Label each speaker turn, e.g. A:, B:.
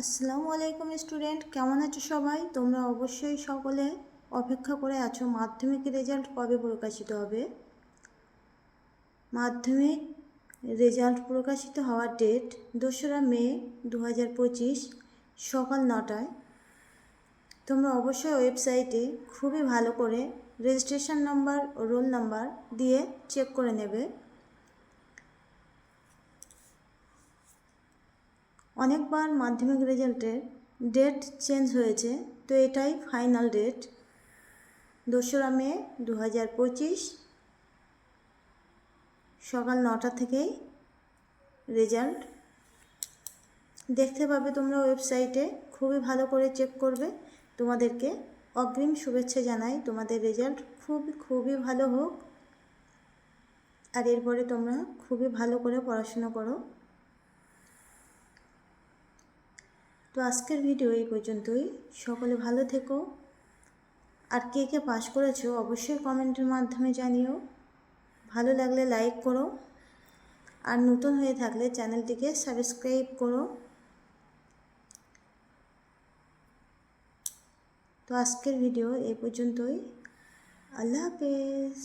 A: আসসালামু আলাইকুম স্টুডেন্ট, কেমন আছো সবাই? তোমরা অবশ্যই সকলে অপেক্ষা করে আছো মাধ্যমিক রেজাল্ট কবে প্রকাশিত হবে? মাধ্যমিক রেজাল্ট প্রকাশিত হওয়ার ডেট দোসরা মে দু হাজার পঁচিশ, সকাল নটায়। তোমরা অবশ্যই ওয়েবসাইটে খুবই ভালো করে রেজিস্ট্রেশন নাম্বার ও রোল নাম্বার দিয়ে চেক করে নেবে। অনেকবার মাধ্যমিক রেজাল্টের ডেট চেঞ্জ হয়েছে, তো এটাই ফাইনাল ডেট। দোসরা মে দু হাজার পঁচিশ, সকাল নটা থেকেই রেজাল্ট। দেখতে পাবে তোমরা ওয়েবসাইটে, খুবই ভালো করে চেক করবে। তোমাদেরকে অগ্রিম শুভেচ্ছা জানাই, তোমাদের রেজাল্ট খুবই খুবই ভালো হোক। আর এরপরে তোমরা খুবই ভালো করে পড়াশুনো করো। তো আজকের ভিডিও এই পর্যন্তই। সকলে ভালো থেকো। আর কে কে পাস করেছ অবশ্যই কমেন্টের মাধ্যমে জানিও। ভালো লাগলে লাইক করো। আর নতুন হয়ে থাকলে চ্যানেলটিকে সাবস্ক্রাইব করো। তো আজকের ভিডিও এই পর্যন্তই। আল্লাহ হাফেজ।